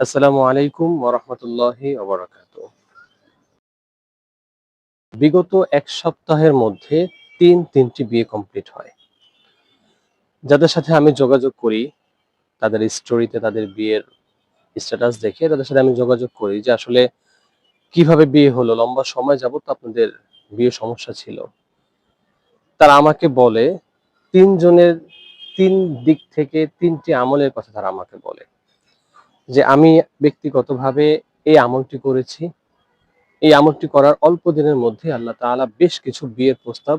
আসসালামু আলাইকুম ওরহমতুল্লাহি বিগত এক সপ্তাহের মধ্যে তিন তিনটি বিয়ে কমপ্লিট হয়। যাদের সাথে আমি যোগাযোগ করি, তাদের স্টোরিতে তাদের বিয়ের স্ট্যাটাস দেখে তাদের সাথে আমি যোগাযোগ করি যে আসলে কীভাবে বিয়ে হলো, লম্বা সময় যাবত আপনাদের বিয়ে সমস্যা ছিল। তারা আমাকে বলে, তিনজনের তিন দিক থেকে তিনটি আমলের কথা তারা আমাকে বলে। যে আমি ব্যক্তিগতভাবে এই আমলটি করেছি। এই আমলটি করার অল্প দিনের মধ্যে আল্লাহ তাআলা বেশ কিছু বিয়ের প্রস্তাব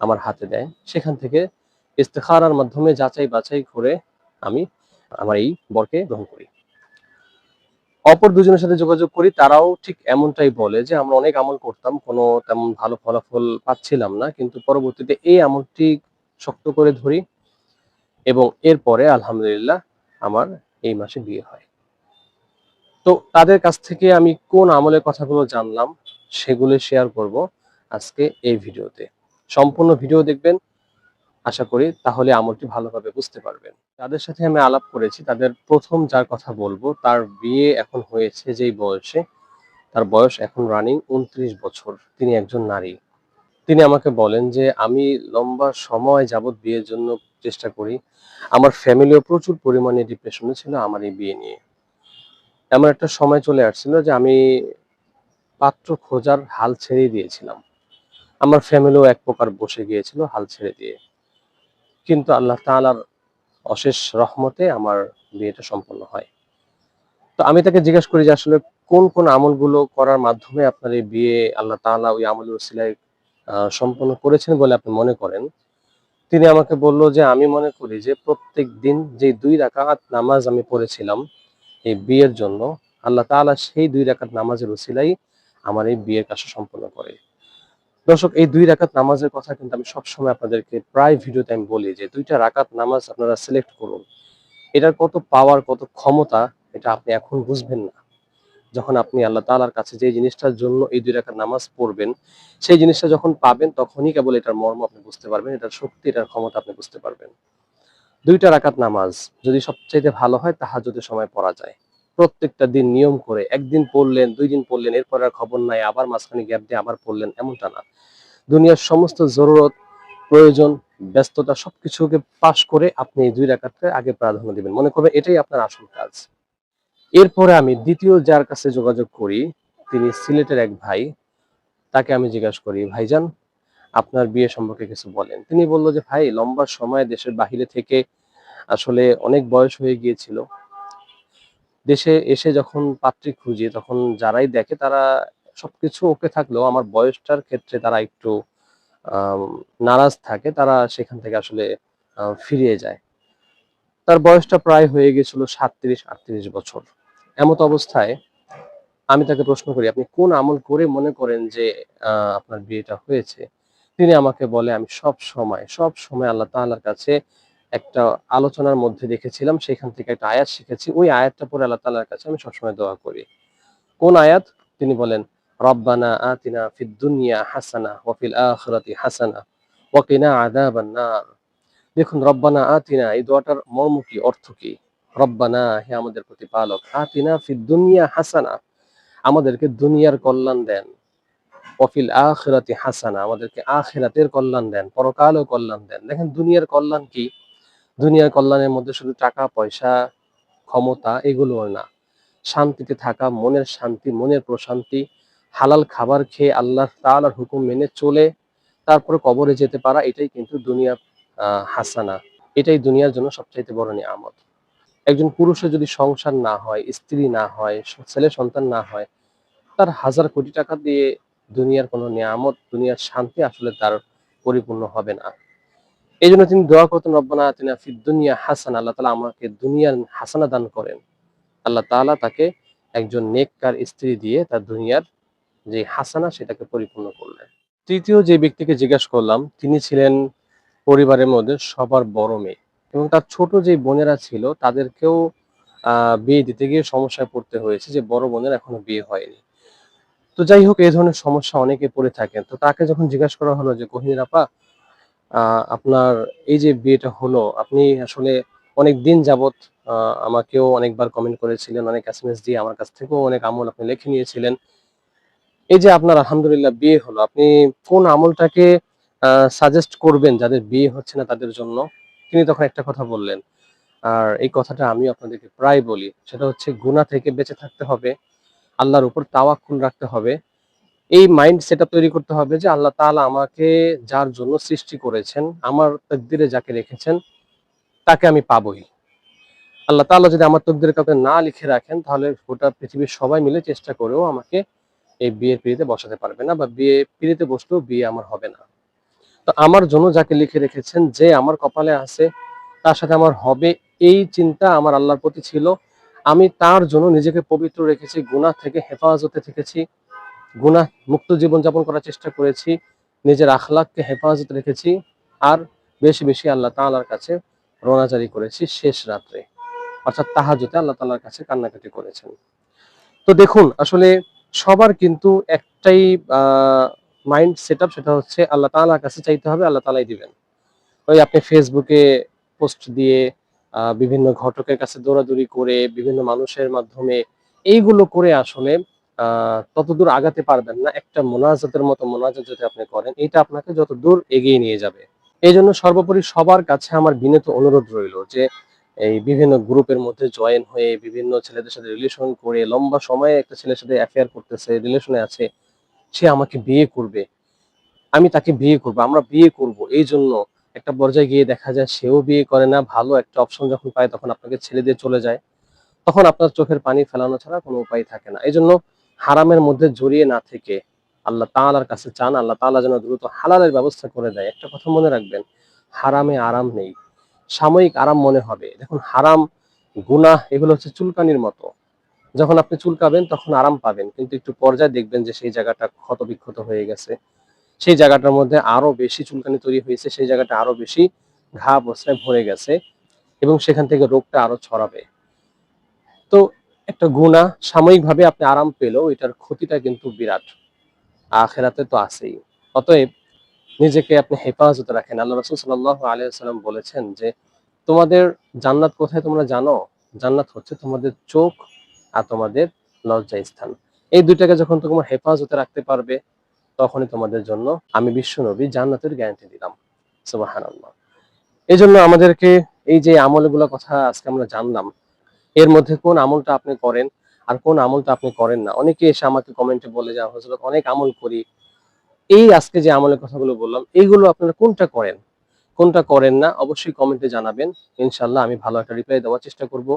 আমার হাতে দেয়। সেখান থেকে ইস্তেখারার মাধ্যমে যাচাই বাছাই করে আমি আমার এই বরকে গ্রহণ করি। অপর দুজনের সাথে যোগাযোগ করি, তারাও ঠিক এমনটাই বলে যে, আমরা অনেক আমল করতাম, কোনো তেমন ভালো ফলাফল পাচ্ছিলাম না, কিন্তু পরবর্তীতে এই আমলটি শক্ত করে ধরি এবং এরপরে, আলহামদুলিল্লাহ, আমার এই মাসে বিয়ে হয়। তো তাদের কাছ থেকে আমি কোন আমলের কথাগুলো জানলাম, সেগুলো শেয়ার করব আজকে এই ভিডিওতে। সম্পূর্ণ ভিডিও দেখবেন, আশা করি তাহলে আমলটি ভালোভাবে বুঝতে পারবেন। তাদের সাথে আমি আলাপ করেছি, তাদের প্রথম যার কথা বলব, তার বিয়ে এখন হয়েছে যেই বয়সে, তার বয়স এখন রানিং উনত্রিশ বছর। তিনি একজন নারী। তিনি আমাকে বলেন যে, আমি লম্বা সময় যাবৎ বিয়ের জন্য চেষ্টা করি। আমার ফ্যামিলিও প্রচুর পরিমাণে ডিপ্রেশনে ছিল আমার এই বিয়ে নিয়ে। এমন একটা সময় চলে আসছিল যে আমি পাত্র খোঁজার হাল ছেড়ে দিয়েছিলাম। আমার ফ্যামিলিও এক প্রকার বসে গিয়েছিল হাল ছেড়ে দিয়ে। কিন্তু আল্লাহ তাআলার অশেষ রহমতে আমার বিয়েটা সম্পন্ন হয়। তো আমি তাকে জিজ্ঞেস করি যে আসলে কোন কোন আমলগুলো করার মাধ্যমে আপনার এই বিয়ে আল্লাহ তাআলা ওই আমলের আহ, সম্পন্ন করেছেন বলে আপনি মনে করেন? তিনি আমাকে বলল যে, আমি মনে করি যে, প্রত্যেক দিন যে দুই রাকাত নামাজ আমি পড়েছিলাম এই বিয়ের জন্য, আল্লাহ তাআলা সেই দুই রাকাত নামাজের উসিলাই আমার এই বিয়ের কাজটা সম্পন্ন করে। দর্শক, এই দুই রাকাত নামাজের কথা কিন্তু আমি সবসময় আপনাদেরকে প্রায় ভিডিওতে আমি বলি যে, দুইটা রাকাত নামাজ আপনারা সিলেক্ট করুন। এটার কত পাওয়ার কত ক্ষমতা, এটা আপনি এখন বুঝবেন না। যখন আপনি আল্লাহ তাআলার কাছে যে জিনিসটার জন্য এই দুই রাকাত নামাজ পড়বেন, সেই জিনিসটা যখন পাবেন, তখনই কেবল এটার মর্ম আপনি বুঝতে পারবেন, এটার শক্তি, এটার ক্ষমতা আপনি বুঝতে পারবেন। দুইটা রাকাত নামাজ যদি সবচাইতে ভালো হয় তাহাজ্জুদের সময় পড়া যায়। প্রত্যেকটা দিন নিয়ম করে একদিন পড়লেন, দুই দিন পড়লেন, এরপর আর খবর নাই, আবার মাঝখানে গ্যাপ দিয়ে আবার পড়লেন, এমনটা না। দুনিয়ার সমস্ত জরুরত, প্রয়োজন, ব্যস্ততা সবকিছুকে পাশ করে আপনি এই দুই রাকাতকে আগে প্রাধান্য দিবেন। মনে করবেন এটাই আপনার আসল কাজ। এরপরে আমি দ্বিতীয় যার কাছে যোগাযোগ করি, তিনি সিলেটের এক ভাই, তাকে আমি জিজ্ঞাসা করি, ভাইজান, আপনার বিয়ে সম্পর্কে কিছু বলেন। তিনি বলল যে, ভাই, লম্বা সময় দেশের বাহিরে থেকে আসলে অনেক বয়স হয়ে গিয়েছিল। দেশে এসে যখন পাত্রী খুঁজি, তখন যারাই দেখে তারা সবকিছু ওকে থাকলেও আমার বয়সটার ক্ষেত্রে তারা একটু নারাজ থাকে, তারা সেখান থেকে আসলে ফিরিয়ে যায়। তার বয়সটা প্রায় হয়ে গেছিল সাতত্রিশ, আটত্রিশ বছর। এমত অবস্থায় আমি তাকে প্রশ্ন করি, আপনি কোন আমল করে মনে করেন যে আপনার বিয়েটা হয়েছে? তিনি আমাকে বলে, আমি সব সময় সব সময় আল্লাহ তাআলার কাছে একটা আলোচনার মধ্যে দেখেছিলাম, সেখান থেকে একটা আয়াত শিখেছি। ওই আয়াতটা পরে আল্লাহ তাআলার কাছে আমি সবসময় দোয়া করি। কোন আয়াত? তিনি বলেন, রব্বানা আতিনা ফিদ দুনিয়া হাসানা ওয়া ফিল আখিরাতি হাসানা ওয়া কিনা আযাবান নার। দেখুন, রব্বানা আতিনা এই দোয়াটার মর্ম কি, অর্থ কি? রব্বানা, হে আমাদের প্রতিপালক, আতিনা ফিদ দুনিয়া হাসানা, আমাদেরকে দুনিয়ার কল্যাণ দেন। ওয়াফিল আখিরাতি হাসানা, আমাদেরকে আখিরাতের কল্যাণ দেন, পরকালও কল্যাণ দেন। দেখেন, দুনিয়ার কল্যাণ কি? দুনিয়ার কল্যাণের মধ্যে শুধু টাকা, পয়সা, ক্ষমতা এগুলো না। শান্তিতে থাকা, মনের শান্তি, মনের প্রশান্তি, হালাল খাবার খেয়ে আল্লাহ তাআলার হুকুম মেনে চলে, তারপরে কবরে যেতে পারা, এটাই কিন্তু দুনিয়া হাসানা। এটাই দুনিয়ার জন্য সবচাইতে বড় নিয়ামত। একজন পুরুষের যদি সংসার না হয়, স্ত্রী না হয়, ছেলে সন্তান না হয়, তার হাজার কোটি টাকা দিয়ে দুনিয়ার কোনো নিয়ামত, দুনিয়ার শান্তি আসলে তার পরিপূর্ণ হবে না। এই জন্য তিনি দোয়া করতেন, রব্বানা আতিনা ফিদ দুনিয়া হাসান। আল্লাহ তাআলা আমাকে দুনিয়ার হাসানা দান করেন। আল্লাহ তাআলা তাকে একজন নেককার স্ত্রী দিয়ে তার দুনিয়ার যে হাসানা, সেটাকে পরিপূর্ণ করলেন। তৃতীয় যে ব্যক্তিকে জিজ্ঞাসা করলাম, তিনি ছিলেন পরিবারের মধ্যে সবার বড় মেয়ে। এবং তার ছোট যে বোনেরা ছিল, তাদেরকেও বিয়ে দিতে গিয়ে সমস্যায় পড়তে হয়েছে যে বড় বোনের এখনও বিয়ে হয়নি। তো যাই হোক, এই ধরনের সমস্যা অনেকে পড়ে থাকেন। তো তাকে যখন জিজ্ঞাসা করা হলো যে কোহিনীর আপা আপনার এই যে বিয়েটা হলো, আপনি আসলে অনেক দিন যাবত আমাকেও অনেকবার কমেন্ট করেছিলেন, অনেক এস এম এস দিয়ে আমার কাছ থেকেও অনেক আমল আপনি লিখে নিয়েছিলেন। এই যে আপনার আলহামদুলিল্লাহ বিয়ে হলো, আপনি কোন আমলটাকে সাজেস্ট করবেন যাদের বিয়ে হচ্ছে না তাদের জন্য? তিনি তখন একটা কথা বললেন। আর এই কথাটা আমি আপনাদেরকে প্রায় বলি, সেটা হচ্ছে গুনাহ থেকে বেঁচে থাকতে হবে, আল্লাহর উপর তাওয়াক্কুল রাখতে হবে। এই মাইন্ড সেটআপ তৈরি করতে হবে যে আল্লাহ তাআলা আমাকে যার জন্য সৃষ্টি করেছেন, আমার তকদিরে যাকে রেখেছেন, তাকে আমি পাবই। আল্লাহ তাআলা যদি আমার তকদিরে কাউকে না লিখে রাখেন, তাহলে গোটা পৃথিবীর সবাই মিলে চেষ্টা করেও আমাকে এই বিয়ের পিড়িতে বসাতে পারবে না বা বিয়ে, পিড়িতে বসলেও বিয়ে আমার হবে না। তো আমার জন্য যাকে লিখে রেখেছেন যে আমার কপালে আছে, তার সাথে আমার হবে এই চিন্তা আমার আল্লাহর প্রতি ছিল। আমি তার জন্য নিজেকে পবিত্র রেখেছি, গুনাহ থেকে হেফাজতে থেকেছি, গুনাহ মুক্ত জীবন যাপন করার চেষ্টা করেছি, নিজের আখলাককে হেফাজত রেখেছি আর বেশি বেশি আল্লাহ তাআলার কাছে রোনাজারি করেছি শেষ রাত্রে। অর্থাৎ তাহাজতে আল্লাহ তালার কাছে কান্নাকাটি করেছেন। তো দেখুন, আসলে সবার কিন্তু একটাই মাইন্ড সেটআপ সেটা হচ্ছে আল্লাহ তাআলার কাছে চাইতে হবে, আল্লাহ তাআলাই দিবেন। ওই আপনি ফেসবুকে পোস্ট দিয়ে বিভিন্ন ঘটকের কাছে দৌড়াদৌড়ি করে, বিভিন্ন মানুষের মাধ্যমে এইগুলো করে আসলে ততদূর আগাতে পারবেন না। একটা মোনাজাতের মতো মোনাজাত যদি আপনি করেন এটা আপনাকে যত দূর এগিয়ে নিয়ে যাবে। এই জন্য সর্বোপরি সবার কাছে আমার বিনীত অনুরোধ রইল যে, এই বিভিন্ন গ্রুপের মধ্যে জয়েন হয়ে, বিভিন্ন ছেলেদের সাথে রিলেশন করে, লম্বা সময়ে একটা ছেলের সাথে অ্যাফেয়ার করতেছে রিলেশনে আছে সে আমাকে বিয়ে করবে। আমি তাকে বিয়ে করব, আমরা বিয়ে করব। এই জন্য একটা পর্যায়ে গিয়ে দেখা যায় সেও বিয়ে করে না, ভালো একটা অপশন যখন পায় তখন আপনাকে ছেড়ে দিয়ে চলে যায়। তখন আপনার চোখের পানি ফেলানো ছাড়া কোনো উপায় থাকে না। এই জন্য হারামের মধ্যে জড়িয়ে না থেকে আল্লাহ তাআলার কাছে চান, আল্লাহ তাআলা যেন দ্রুত হালালের ব্যবস্থা করে দেয়। একটা কথা মনে রাখবেন, হারামে আরাম নেই। সাময়িক আরাম মনে হবে। দেখুন, হারাম, গুনাহ, এগুলো হচ্ছে চুলকানির মতো। যখন আপনি চুলকাবেন তখন আরাম পাবেন। কিন্তু একটু পর্যায়ে দেখবেন যে সেই জায়গাটা ক্ষত বিক্ষত হয়ে গেছে। সেই জায়গাটার মধ্যে আরও বেশি চুলকানি তৈরি হয়েছে, সেই জায়গাটা আরও বেশি ঘা বস্ত্রায় ভরে গেছে এবং সেখান থেকে রোগটা আরও ছড়াবে। তো একটা গুণা, সাময়িকভাবে আপনি আরাম পেলেও এটার ক্ষতিটা কিন্তু বিরাট। আখেরাতে তো আছেই। অতএব নিজেকে আপনি হেফাজতে রাখেন। আল্লাহ রসুল সাল্লাহ আলিয়াল্লাম বলেছেন যে, তোমাদের জান্নাত কোথায় তোমরা জানো? জান্নাত হচ্ছে তোমাদের চোখ আর তোমাদের লজ্জা স্থান। এই দুইটাকে যখন তোমার হেফাজতে রাখতে পারবে, তখনই তোমাদের জন্য আমি বিশ্ব নবী জান্নাতের গ্যারান্টি দিলাম। সুবাহান এই জন্য আমাদেরকে এই যে আমলগুলো কথা আজকে আমরা জানলাম, এর মধ্যে কোন আমলটা আপনি করেন আর কোন আমলটা আপনি করেন না? অনেকে এসে আমাকে কমেন্টে বলে যে হজরত অনেক আমল করি। এই আজকে যে আমলের কথাগুলো বললাম এইগুলো আপনারা কোনটা করেন? কোনটা করেন না? অবশ্যই কমেন্টে জানাবেন। ইনশাল্লাহ আমি ভালো একটা রিপ্লাই দেওয়ার চেষ্টা করব।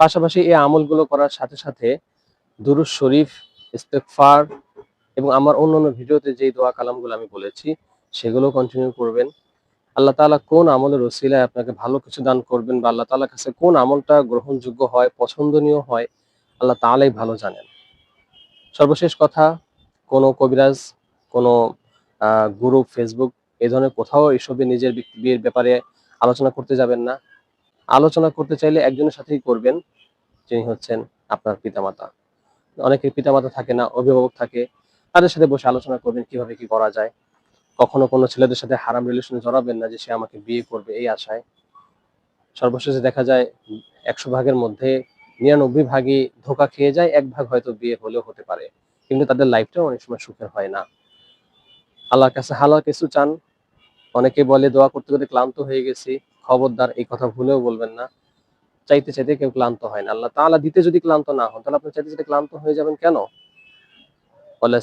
পাশাপাশি এই আমলগুলো করার সাথে সাথে দুরুজ শরীফ, ইস্তেগফার এবং আমার অন্যান্য ভিডিওতে যেই দোয়া কালামগুলো আমি বলেছি, সেগুলো কন্টিনিউ করবেন। আল্লাহ তাআলা কোন আমলের ওসিলায় আপনাকে ভালো কিছু দান করবেন বা আল্লাহ তাআলার কাছে কোন আমলটা গ্রহণযোগ্য হয়, পছন্দনীয় হয়, আল্লাহ তাআলাই ভালো জানেন। সর্বশেষ কথা, কোনো কবিরাজ, কোনো গ্রুপ ফেসবুক এ ধরনের কোথাও এসবে নিজের বিয়ের ব্যাপারে আলোচনা করতে যাবেন না। আলোচনা করতে চাইলে একজনের সাথেই করবেন, যিনি হচ্ছেন আপনার পিতামাতা। অনেকের পিতামাতা থাকে না, অভিভাবক থাকে, তাদের সাথে বসে আলোচনা করবেন কীভাবে কি করা যায়। কখনো কোনো ছেলেদের সাথে হারাম রিলেশনে জড়াবেন না যে সে আমাকে বিয়ে করবে এই আশায়। সর্বশেষে দেখা যায়, একশো ভাগের মধ্যে নিরানব্বই ভাগই ধোকা খেয়ে যায়, এক ভাগ হয়তো বিয়ে হলেও হতে পারে। কিন্তু তাদের লাইফটাও অনেক সময় সুখের হয় না। আল্লাহর কাছে হালাল কিছু চান। অনেকে বলে, দোয়া করতে করতে ক্লান্ত হয়ে গেছি। খবরদার এই কথা ভুলেও বলবেন না। চাইতে চাইতে কেউ ক্লান্ত হয় না। আল্লাহ তাআলা দিতে যদি ক্লান্ত না হন, তাহলে আপনি চাইতে চাইতে ক্লান্ত হয়ে যাবেন কেন? বলে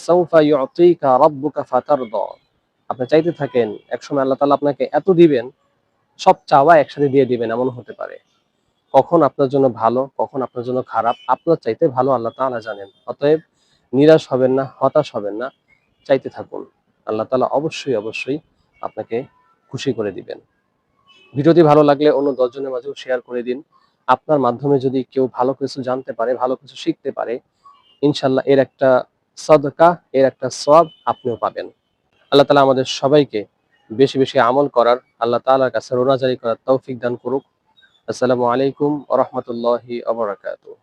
আপনি চাইতে থাকেন, একসময় আল্লাহ তাআলা আপনাকে এত দিবেন, সব চাওয়া একসাথে দিয়ে দিবেন, এমন হতে পারে। কখন আপনার জন্য ভালো, কখন আপনার জন্য খারাপ, আপনার চাইতে ভালো আল্লাহ তাআলা জানেন। অতএব নিরাশ হবেন না, হতাশ হবেন না, চাইতে থাকুন। আল্লাহ তাআলা অবশ্যই অবশ্যই আপনাকে খুশি করে দিবেন। ভিডিওটি ভালো লাগলে অন্য দশজনের মাঝেও শেয়ার করে দিন। আপনার মাধ্যমে যদি কেউ ভালো কিছু জানতে পারে, ভালো কিছু শিখতে পারে, ইনশাল্লাহ এর একটা সদকা, এর একটা সব আপনিও পাবেন। আল্লাহ তালা আমাদের সবাইকে বেশি বেশি আমল করার, আল্লাহ তালার কাছে রোনাজারি করার তৌফিক দান করুক। আসসালামু আলাইকুম ওরহমতুল্লাহি আবরাকাতুহ